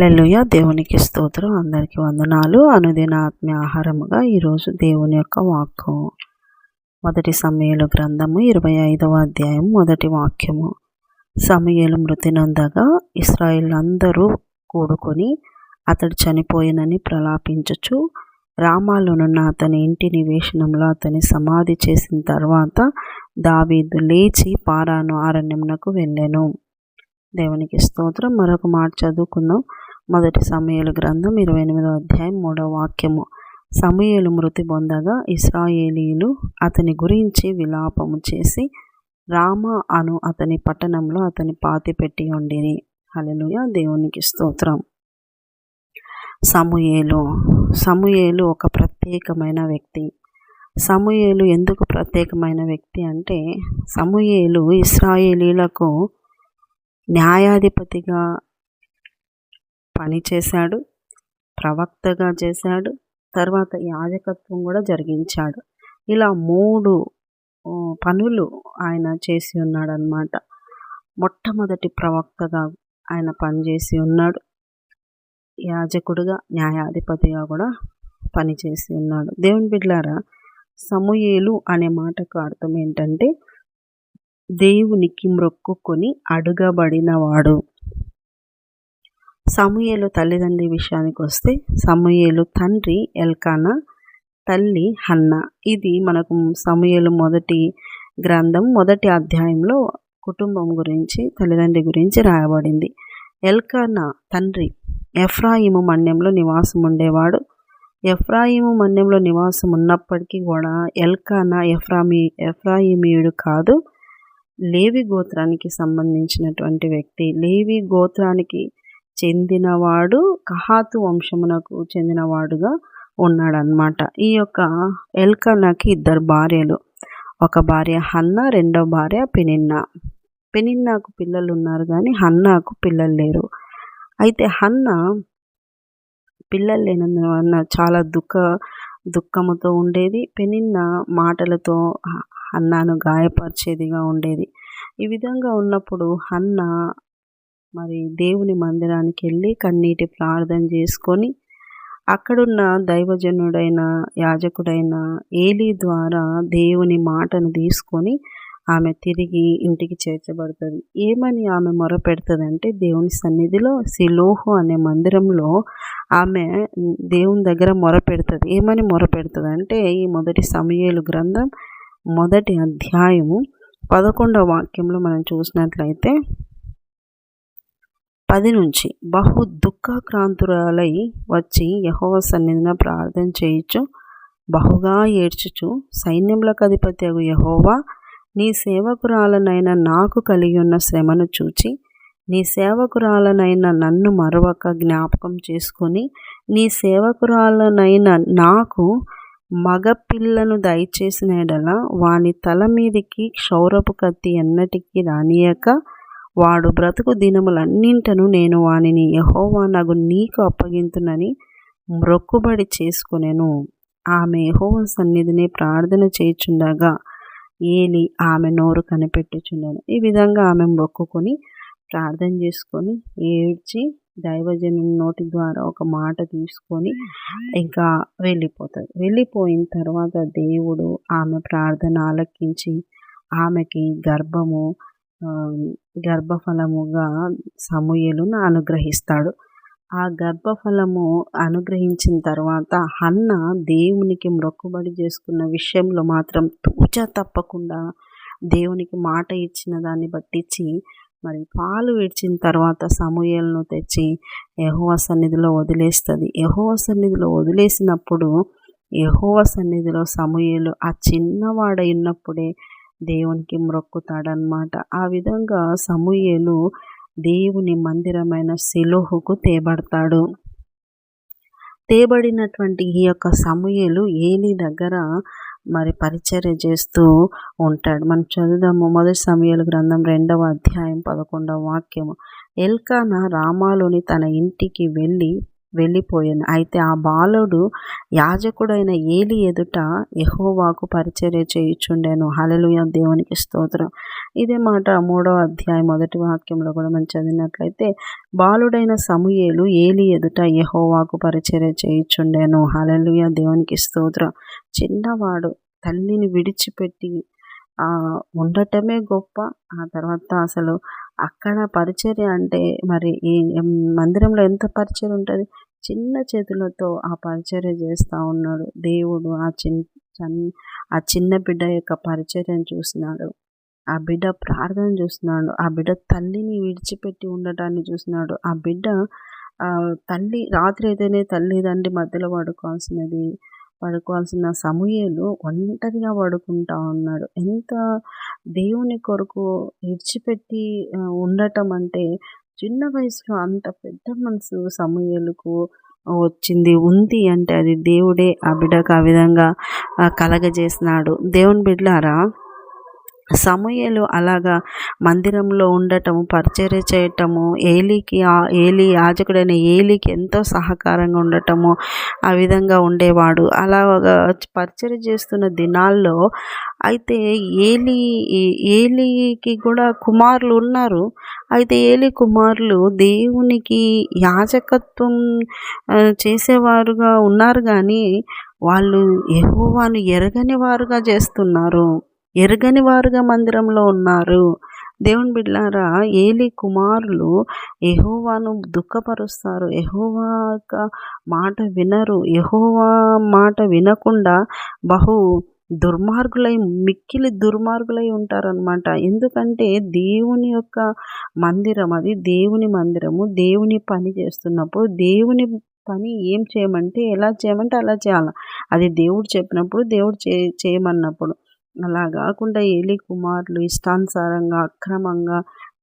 లెల్లుయ దేవునికి స్తోత్రం. అందరికీ వందనాలు. అనుదిన ఆత్మీయ ఆహారముగా ఈరోజు దేవుని యొక్క వాక్యం మొదటి సమయలు గ్రంథము ఇరవై ఐదవ అధ్యాయం మొదటి వాక్యము. సమయలు మృతి నందగా ఇస్రాయిల్ అందరూ కూడుకొని అతడు చనిపోయినని ప్రలాపించచ్చు రామాలోనున్న అతని ఇంటి నివేశనంలో అతని సమాధి చేసిన తర్వాత దావీదు లేచి పారాను అరణ్యమునకు వెళ్ళాను. దేవునికి స్తోత్రం. మరొక మాట చదువుకుందాం. మొదటి సమయలు గ్రంథం ఇరవై ఎనిమిదో అధ్యాయం మూడవ వాక్యము. సమయలు మృతి పొందగా ఇస్రాయేలీలు అతని గురించి విలాపము చేసి రామ అను అతని పట్టణంలో అతని పాతి పెట్టి ఉండిని హలలుయ దేవునికి స్తోత్రం. సమూయేలు. సమూయేలు ఒక ప్రత్యేకమైన వ్యక్తి. సమూయేలు ఎందుకు ప్రత్యేకమైన వ్యక్తి అంటే సమూయేలు ఇస్రాయేలీలకు న్యాయాధిపతిగా పనిచేశాడు ప్రవక్తగా చేశాడు తర్వాత యాజకత్వం కూడా జరిగించాడు. ఇలా మూడు పనులు ఆయన చేసి ఉన్నాడు అనమాట మొట్టమొదటి ప్రవక్తగా ఆయన పనిచేసి ఉన్నాడు. యాజకుడుగా న్యాయాధిపతిగా కూడా పనిచేసి ఉన్నాడు. దేవుని బిడ్లారా సమూయేలు అనే మాటకు అర్థం ఏంటంటే దేవునికి మ్రొక్కుకొని అడుగబడినవాడు. సమూయేలు తల్లిదండ్రి విషయానికి వస్తే సమూయేలు తండ్రి ఎల్కానా తల్లి హన్న. ఇది మనకు సమూయేలు మొదటి గ్రంథం మొదటి అధ్యాయంలో కుటుంబం గురించి తల్లిదండ్రి గురించి రాయబడింది. ఎల్కానా తండ్రి ఎఫ్రాయిము మన్యంలో నివాసం ఉండేవాడు ఎఫ్రాయిము మన్యంలో నివాసం ఉన్నప్పటికీ కూడా ఎల్కానా ఎఫ్రామి ఎఫ్రాయిమీయుడు కాదు. లేవి గోత్రానికి సంబంధించినటువంటి వ్యక్తి. లేవి గోత్రానికి చెందినవాడు కహాతు వంశమునకు చెందినవాడుగా ఉన్నాడనమాట ఈ యొక్క ఎల్కన్నకి ఇద్దరు భార్యలు. ఒక భార్య హన్న రెండో భార్య పెనిన్న. పెనిన్నాకు పిల్లలు ఉన్నారు కానీ హన్నాకు పిల్లలు లేరు. అయితే హన్న పిల్లలు లేనందువల్ల చాలా దుఃఖ దుఃఖముతో ఉండేది. పెనిన్న మాటలతో హన్నాను గాయపరిచేదిగా ఉండేది. ఈ విధంగా ఉన్నప్పుడు హన్న మరి దేవుని మందిరానికి వెళ్ళి కన్నీటి ప్రార్థన చేసుకొని అక్కడున్న దైవజనుడైన యాజకుడైన ఏలీ ద్వారా దేవుని మాటను తీసుకొని ఆమె తిరిగి ఇంటికి చేర్చబడుతుంది. ఏమని ఆమె మొరపెడుతుందంటే దేవుని సన్నిధిలో సిలోహు అనే మందిరంలో ఆమె దేవుని దగ్గర మొరపెడుతుంది. ఏమని మొరపెడుతుంది అంటే ఈ మొదటి సమయలు గ్రంథం మొదటి అధ్యాయము పదకొండవ వాక్యంలో మనం చూసినట్లయితే పది నుంచి బహు దుఃఖాక్రాంతురాలై వచ్చి యహోవ సన్నిధిన ప్రార్థన చేయొచ్చు బహుగా ఏడ్చుచు సైన్యములకు అధిపతి అగు యహోవా నీ సేవకురాలనైనా నాకు కలిగి ఉన్న శ్రమను చూచి నీ సేవకురాలనైనా నన్ను మరొక జ్ఞాపకం చేసుకొని నీ సేవకురాలనైనా నాకు మగపిల్లను దయచేసిన ఎడల వాని తల మీదికి క్షౌరపు కత్తి ఎన్నటికీ రానియక వాడు బ్రతుకు దినములన్నింటను నేను వానిని యహోవా నగు నీకు అప్పగింతునని మ్రొక్కుబడి చేసుకునేను. ఆమె యహోవ సన్నిధిని ప్రార్థన చేయుచుండగా ఏలి ఆమె నోరు కనిపెట్టుచున్నాను ఈ విధంగా ఆమె మొక్కుకొని ప్రార్థన చేసుకొని ఏడ్చి దైవజను నోటి ద్వారా ఒక మాట తీసుకొని ఇంకా వెళ్ళిపోతుంది వెళ్ళిపోయిన తర్వాత దేవుడు ఆమె ప్రార్థన ఆలకించి ఆమెకి గర్భము గర్భఫలముగా సమూయలును అనుగ్రహిస్తాడు. ఆ గర్భఫలము అనుగ్రహించిన తర్వాత హన్న దేవునికి మొక్కుబడి చేసుకున్న విషయంలో మాత్రం తూచ తప్పకుండా దేవునికి మాట ఇచ్చిన దాన్ని బట్టించి మరి పాలు విడిచిన తర్వాత సమూయలను తెచ్చి యహోవ సన్నిధిలో వదిలేస్తుంది. యహోవ సన్నిధిలో వదిలేసినప్పుడు యహోవ సన్నిధిలో సమూయలు ఆ చిన్నవాడైనప్పుడే దేవునికి మొక్కుతాడనమాట ఆ విధంగా సమూయేలు దేవుని మందిరమైన సిలోహుకు తేబడతాడు. తేబడినటువంటి ఈ యొక్క సమూయేలు ఏలి దగ్గర మరి పరిచర్య చేస్తూ ఉంటాడు. మనం చదువుదాము మొదటి సమయాల గ్రంథం రెండవ అధ్యాయం పదకొండవ వాక్యము. ఎల్కానా రామాలోని తన ఇంటికి వెళ్ళి వెళ్ళిపోయాను. అయితే ఆ బాలుడు యాజకుడైన ఏలి ఎదుట యహోవాకు పరిచర్య చేయుచుండెను. హలలుయ దేవునికి స్తోత్రం. ఇదే మాట మూడవ అధ్యాయం మొదటి వాక్యంలో కూడా మనం చదివినట్లయితే బాలుడైన సమూయేలు ఏలి ఎదుట యహోవాకు పరిచర్య చేయుచుండెను. హలలుయ దేవునికి స్తోత్రం. చిన్నవాడు తల్లిని విడిచిపెట్టి ఉండటమే గొప్ప. ఆ తర్వాత అసలు అక్కడ పరిచర్య అంటే మరి ఈ మందిరంలో ఎంత పరిచర్య ఉంటుంది? చిన్న చేతులతో ఆ పరిచర్య చేస్తూ ఉన్నాడు. దేవుడు ఆ చిన్న ఆ చిన్న బిడ్డ యొక్క పరిచర్యను చూసినాడు. ఆ బిడ్డ ప్రార్థన చూస్తున్నాడు. ఆ బిడ్డ తల్లిని విడిచిపెట్టి ఉండటాన్ని చూసినాడు. ఆ బిడ్డ తల్లి రాత్రి అయితేనే తల్లి తండ్రి మధ్యలో పడుకోవాల్సినది. పడుకోవాల్సిన సమూహలు ఒంటరిగా పడుకుంటా ఉన్నాడు ఎంత దేవుని కొరకు విడిచిపెట్టి ఉండటం అంటే చిన్న వయసులో అంత పెద్ద మనసు సమూహలకు వచ్చింది. ఉంది అంటే అది దేవుడే ఆ బిడ్డకు ఆ విధంగా కలగజేసినాడు. దేవుని బిడ్డలారా సమూహలు అలాగా మందిరంలో ఉండటము పరిచర్య చేయటము ఏలికి ఏలి యాజకుడైన ఏలికి ఎంతో సహకారంగా ఉండటము ఆ విధంగా ఉండేవాడు. అలా పరిచర్య చేస్తున్న దినాల్లో అయితే ఏలి ఏలికి కూడా కుమారులు ఉన్నారు. అయితే ఏలి కుమారులు దేవునికి యాజకత్వం చేసేవారుగా ఉన్నారు కానీ వాళ్ళు ఎహోవాను ఎరగని వారుగా చేస్తున్నారు. ఎరగని వారుగా మందిరంలో ఉన్నారు. దేవుని బిడ్లారా ఏలి కుమారులు ఎహోవాను దుఃఖపరుస్తారు. ఎహోవా మాట వినరు. ఎహోవా మాట వినకుండా బహు దుర్మార్గులై మిక్కిలి దుర్మార్గులై ఉంటారనమాట ఎందుకంటే దేవుని యొక్క మందిరం అది. దేవుని మందిరము. దేవుని పని చేస్తున్నప్పుడు దేవుని పని ఏం చేయమంటే ఎలా చేయమంటే అలా చేయాలి. అది దేవుడు చెప్పినప్పుడు దేవుడు చే చేయమన్నప్పుడు. అలా కాకుండా ఏలి కుమారులు ఇష్టానుసారంగా అక్రమంగా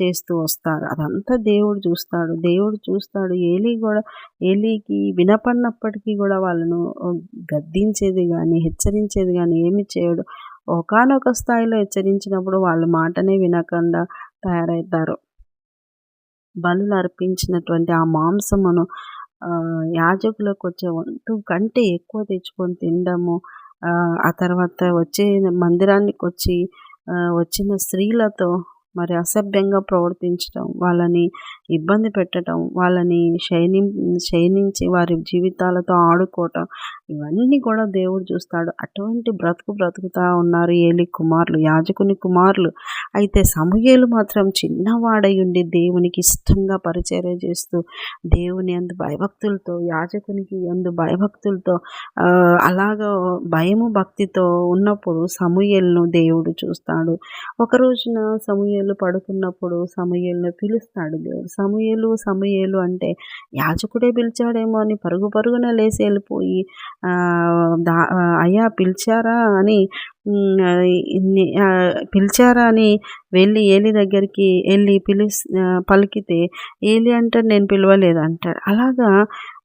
చేస్తూ వస్తారు. అదంతా దేవుడు చూస్తాడు. దేవుడు చూస్తాడు. ఏలి కూడా ఏలికి వినపడినప్పటికీ కూడా వాళ్ళను గద్దించేది కానీ హెచ్చరించేది కానీ ఏమి చేయడు. ఒకనొక స్థాయిలో హెచ్చరించినప్పుడు వాళ్ళ మాటనే వినకుండా తయారవుతారు బలులు అర్పించినటువంటి ఆ మాంసమును యాజకులకు వచ్చే వంతు కంటే ఎక్కువ తెచ్చుకొని తినడము ఆ తర్వాత వచ్చే మందిరానికి వచ్చి వచ్చిన స్త్రీలతో మరి అసభ్యంగా ప్రవర్తించడం వాళ్ళని ఇబ్బంది పెట్టడం వాళ్ళని శయని శయనించి వారి జీవితాలతో ఆడుకోవటం ఇవన్నీ కూడా దేవుడు చూస్తాడు. అటువంటి బ్రతుకు బ్రతుకుతా ఉన్నారు ఏలి కుమారులు యాజకుని కుమారులు. అయితే సమూహేలు మాత్రం చిన్నవాడై ఉండి దేవునికి ఇష్టంగా పరిచర్య చేస్తూ దేవుని అందు భయభక్తులతో యాజకునికి అందు భయభక్తులతో అలాగ భయము భక్తితో ఉన్నప్పుడు సమూహలను దేవుడు చూస్తాడు. ఒక రోజున సమూహలు పడుకున్నప్పుడు సమూహలను పిలుస్తాడు దేవుడు. సమూహలు సమూహలు అంటే యాజకుడే పిలిచాడేమో అని పరుగు పరుగున లేసి వెళ్ళిపోయి అయ్యా పిలిచారా అని పిలిచారా అని వెళ్ళి ఏలి దగ్గరికి వెళ్ళి పిలి పలికితే ఏలి అంటాడు నేను పిలవలేదు అంటాడు అలాగా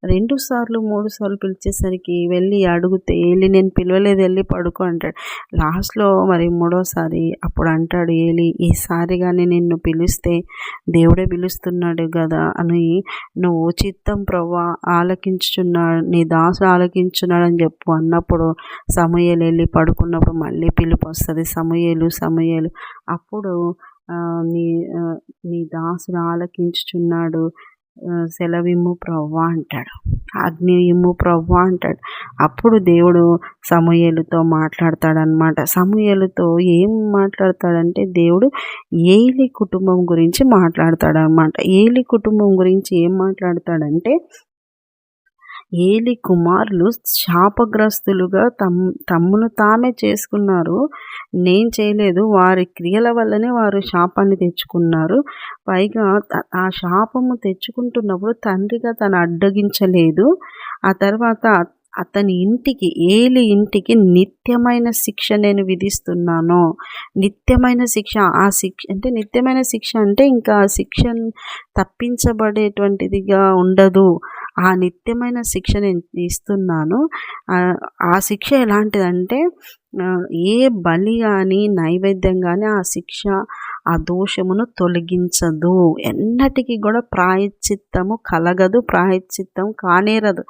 రెండు సార్లు మూడు సార్లు పిలిచేసరికి వెళ్ళి అడిగితే ఏలి నేను పిలవలేదు వెళ్ళి పడుకో అంటాడు. లాస్ట్లో మరి మూడోసారి అప్పుడు అంటాడు ఏలి ఈసారి కానీ నిన్ను పిలిస్తే దేవుడే పిలుస్తున్నాడు కదా అని. నువ్వు చిత్తం ప్రవ్వా ఆలకించుచున్నాడు నీ దాసు ఆలకించున్నాడు అని చెప్పు అన్నప్పుడు సమయలు వెళ్ళి పడుకున్నప్పుడు మళ్ళీ పిలుపు వస్తుంది. సమయలు సమయలు. అప్పుడు నీ నీ దాసును ఆలకించుచున్నాడు సెలవిమ్ము ప్రవ్వ అంటాడు. అగ్ని ఇమ్ము ప్రవ్వ అంటాడు. అప్పుడు దేవుడు సమూహలతో మాట్లాడతాడనమాట సమూహలతో ఏం మాట్లాడతాడంటే దేవుడు ఏలి కుటుంబం గురించి మాట్లాడతాడనమాట ఏలి కుటుంబం గురించి ఏం మాట్లాడతాడంటే ఏలి కుమారులు శాపగ్రస్తులుగా తమ్ తమ్మును తామే చేసుకున్నారు. నేను చేయలేదు. వారి క్రియల వల్లనే వారు శాపాన్ని తెచ్చుకున్నారు. పైగా ఆ శాపము తెచ్చుకుంటున్నప్పుడు తండ్రిగా తను అడ్డగించలేదు. ఆ తర్వాత అతని ఇంటికి ఏలి ఇంటికి నిత్యమైన శిక్ష నేను విధిస్తున్నాను. నిత్యమైన శిక్ష ఆ శిక్ష అంటే నిత్యమైన శిక్ష అంటే ఇంకా ఆ శిక్ష తప్పించబడేటువంటిదిగా ఉండదు. ఆ నిత్యమైన శిక్ష నేను ఇస్తున్నాను. ఆ శిక్ష ఎలాంటిదంటే ఏ బలి కానీ నైవేద్యం కానీ ఆ శిక్ష ఆ దోషమును తొలగించదు. ఎన్నటికీ కూడా ప్రాయశ్చిత్తము కలగదు ప్రాయశ్చిత్తం కానేరదు.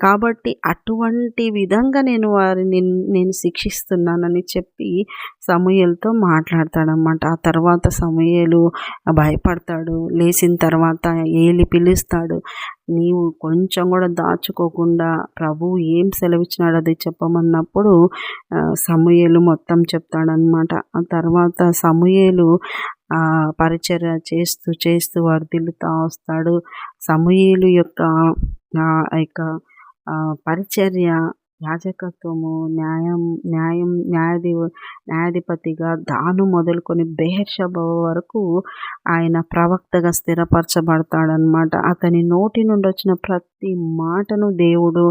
కాబట్టి అటువంటి విధంగా నేను వారిని నేను శిక్షిస్తున్నానని చెప్పి సమూహలతో మాట్లాడతాడనమాట ఆ తర్వాత సమూహలు భయపడతాడు. లేచిన తర్వాత ఏలి పిలుస్తాడు. నీవు కొంచెం కూడా దాచుకోకుండా ప్రభు ఏం సెలవిచ్చినాడు అది చెప్పమన్నప్పుడు సమూహలు మొత్తం చెప్తాడనమాట ఆ తర్వాత సమూహలు పరిచర్య చేస్తూ చేస్తూ వర్ధిల్లుతా వస్తాడు. సమూహలు యొక్క యొక్క పరిచర్య యాజకత్వము న్యాయం న్యాయం న్యాయాధి న్యాయాధిపతిగా దాను మొదలుకొని బెహర్షబ వరకు ఆయన ప్రవక్తగా స్థిరపరచబడతాడనమాట అతని నోటి నుండి వచ్చిన ప్రతి మాటను దేవుడు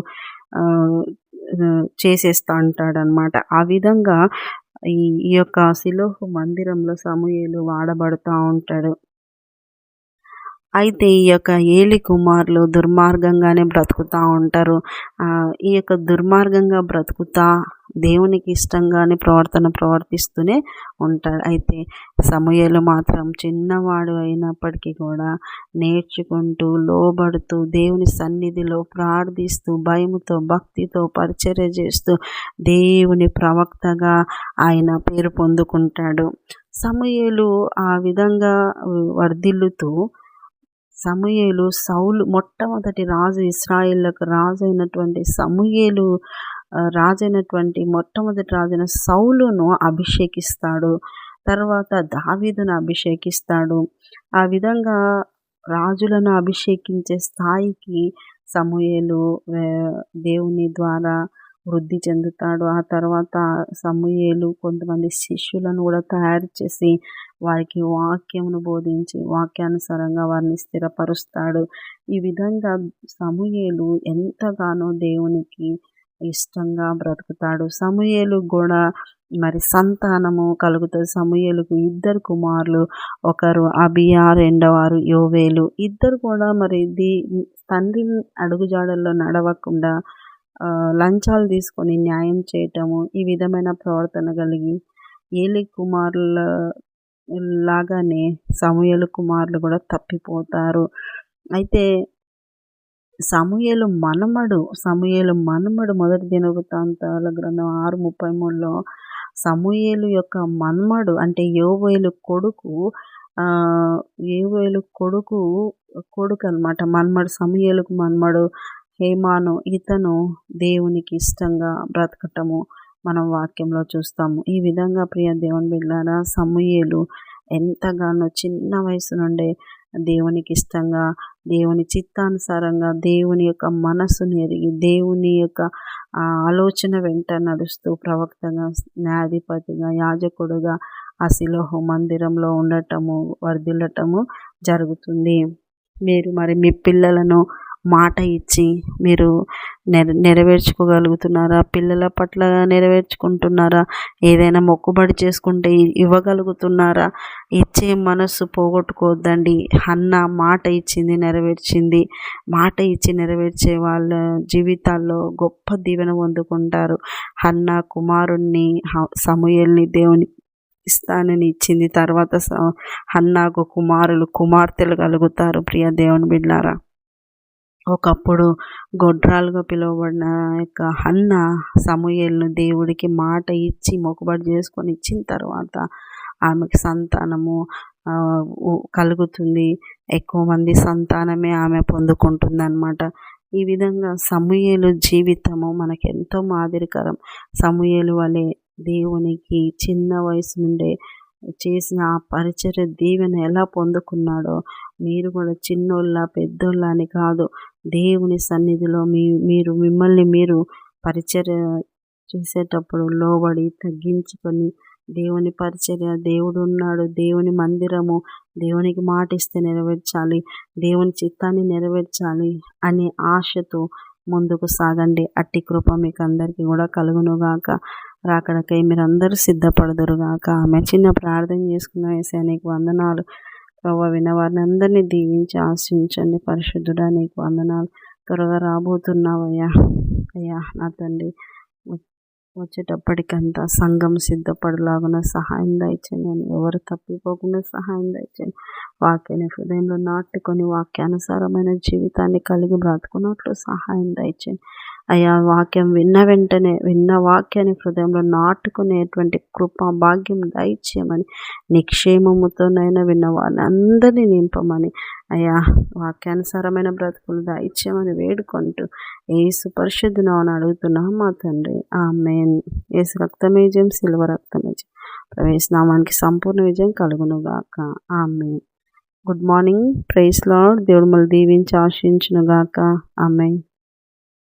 చేసేస్తా అంటాడనమాట ఆ విధంగా ఈ ఈ యొక్క శిలోహు మందిరంలో సమూహలు వాడబడుతూ ఉంటాడు. అయితే ఈ యొక్క ఏలి కుమారులు దుర్మార్గంగానే బ్రతుకుతూ ఉంటారు. ఈ యొక్క దుర్మార్గంగా బ్రతుకుతా దేవునికి ఇష్టంగానే ప్రవర్తన ప్రవర్తిస్తూనే ఉంటాడు అయితే సమయలు మాత్రం చిన్నవాడు అయినప్పటికీ కూడా నేర్చుకుంటూ లోబడుతూ దేవుని సన్నిధిలో ప్రార్థిస్తూ భయముతో భక్తితో పరిచర్య చేస్తూ దేవుని ప్రవక్తగా ఆయన పేరు పొందుకుంటాడు. సమయలు ఆ విధంగా వర్ధిల్లుతూ సమూయేలు సౌలు మొట్టమొదటి రాజు ఇస్రాయిల్లకు రాజు అయినటువంటి సమూయేలు రాజైనటువంటి మొట్టమొదటి రాజైన సౌలును అభిషేకిస్తాడు. తర్వాత దావీదును అభిషేకిస్తాడు. ఆ విధంగా రాజులను అభిషేకించే స్థాయికి సమూహలు దేవుని ద్వారా వృద్ధి చెందుతాడు. ఆ తర్వాత సమూయేలు కొంతమంది శిష్యులను కూడా తయారు చేసి వారికి వాక్యమును బోధించి వాక్యానుసారంగా వారిని స్థిరపరుస్తాడు. ఈ విధంగా సమూయేలు ఎంతగానో దేవునికి ఇష్టంగా బ్రతుకుతాడు. సమూయేలు కూడా మరి సంతానము కలుగుతుంది. సమూయేలుకు ఇద్దరు కుమారులు ఒకరు అబియా రెండవారు యోవేలు. ఇద్దరు కూడా మరి దీ తండ్రి అడుగుజాడల్లో నడవకుండా లంచాలు తీసుకొని న్యాయం చేయటము ఈ విధమైన ప్రవర్తన కలిగి ఏలి కుమారుల లాగానే సమూహలు కుమారులు కూడా తప్పిపోతారు. అయితే సమూహలు మనమడు సమూహలు మనమడు మొదటి దినవృత్తాంతాల గ్రంథం ఆరు ముప్పై మూడులో సమూహలు యొక్క మన్మడు అంటే యోవేలు కొడుకు యోవేలు కొడుకు కొడుకు అనమాట మన్మడు సమూహలకు మన్మడు హేమాను ఇతను దేవునికి ఇష్టంగా బ్రతకటము మనం వాక్యంలో చూస్తాము. ఈ విధంగా ప్రియ దేవుని బిడ్డారా సమూహలు ఎంతగానో చిన్న వయసు నుండే దేవునికి ఇష్టంగా దేవుని చిత్తానుసారంగా దేవుని యొక్క మనస్సును ఎరిగి దేవుని యొక్క ఆలోచన వెంట నడుస్తూ ప్రవక్తగా న్యాయాధిపతిగా యాజకుడుగా ఆ శిలోహ మందిరంలో ఉండటము వర్ధిల్లటము జరుగుతుంది. మీరు మరి మీ పిల్లలను మాట ఇచ్చి మీరు నెర నెరవేర్చుకోగలుగుతున్నారా? పిల్లల పట్ల నెరవేర్చుకుంటున్నారా? ఏదైనా మొక్కుబడి చేసుకుంటే ఇవ్వగలుగుతున్నారా? ఇచ్చే మనస్సు పోగొట్టుకోవద్దండి. అన్న మాట ఇచ్చింది నెరవేర్చింది. మాట ఇచ్చి నెరవేర్చే వాళ్ళ జీవితాల్లో గొప్ప దీవెన పొందుకుంటారు. అన్న కుమారుణ్ణి సమూయల్ని దేవుని ఇస్తానని ఇచ్చింది. తర్వాత హన్నాకు కుమారులు కుమార్తెలు కలుగుతారు. ప్రియ దేవుని బిడ్డారా ఒకప్పుడు గొడ్రాలుగా పిలువబడిన యొక్క హన్న సమూయేలును దేవుడికి మాట ఇచ్చి మొక్కుబడి చేసుకొని ఇచ్చిన తర్వాత ఆమెకి సంతానము కలుగుతుంది. ఎక్కువ మంది సంతానమే ఆమె పొందుకుంటుంది అనమాట ఈ విధంగా సమూయేలు జీవితము మనకు ఎంతో మాదిరికరం. సమూయేలు వలె దేవునికి చిన్న వయసు నుండే చేసిన ఆ పరిచర్య దీవెన ఎలా పొందుకున్నాడో మీరు కూడా చిన్నోళ్ళ పెద్దోళ్ళ అని కాదు దేవుని సన్నిధిలో మీ మీరు మిమ్మల్ని మీరు పరిచర్య చేసేటప్పుడు లోబడి తగ్గించుకొని దేవుని పరిచర్య దేవుడు ఉన్నాడు దేవుని మందిరము దేవునికి మాటిస్తే నెరవేర్చాలి దేవుని చిత్తాన్ని నెరవేర్చాలి అనే ఆశతో ముందుకు సాగండి. అట్టి కృప మీకు అందరికీ కూడా కలుగునుగాక రాకడకై మీరందరూ సిద్ధపడదురుగాక ఆమె చిన్న ప్రార్థన చేసుకున్న వేసే నీకు వందనాలు. ప్రభావ విన వారిని అందరినీ దీవించి ఆశించండి పరిశుద్ధుడా నీకు వందనాలు. త్వరగా రాబోతున్నావయ్యా. అయ్యా నా తండ్రి వచ్చేటప్పటికంతా సంఘం సిద్ధపడలాగున సహాయం దయచేయండి. ఎవరు తప్పిపోకుండా సహాయం దయచేయండి. వాక్యాన్ని హృదయంలో నాటుకొని వాక్యానుసారమైన జీవితాన్ని కలిగి బ్రతుకున్నట్లు సహాయం దయచేయండి. అయ్యా వాక్యం విన్న వెంటనే విన్న వాక్యాన్ని హృదయంలో నాటుకునేటువంటి కృప భాగ్యం దయచేయమని నిక్షేమముతోనైనా విన్న వారిని అందరినీ నింపమని అయ్యా వాక్యానుసారమైన బ్రతుకులు దయచేయమని వేడుకుంటూ ఏసు పరిశుద్ధునని అడుగుతున్నాం మా తండ్రి. ఆ మెయిన్ ఏసు రక్తమేజం సిల్వ రక్తమేజం ప్రవేశనామానికి సంపూర్ణ విజయం కలుగునుగాక. ఆమె గుడ్ మార్నింగ్. ప్రైస్ లాడ్ దేవుడు మళ్ళీ దీవించి ఆశించునుగాక ఆమె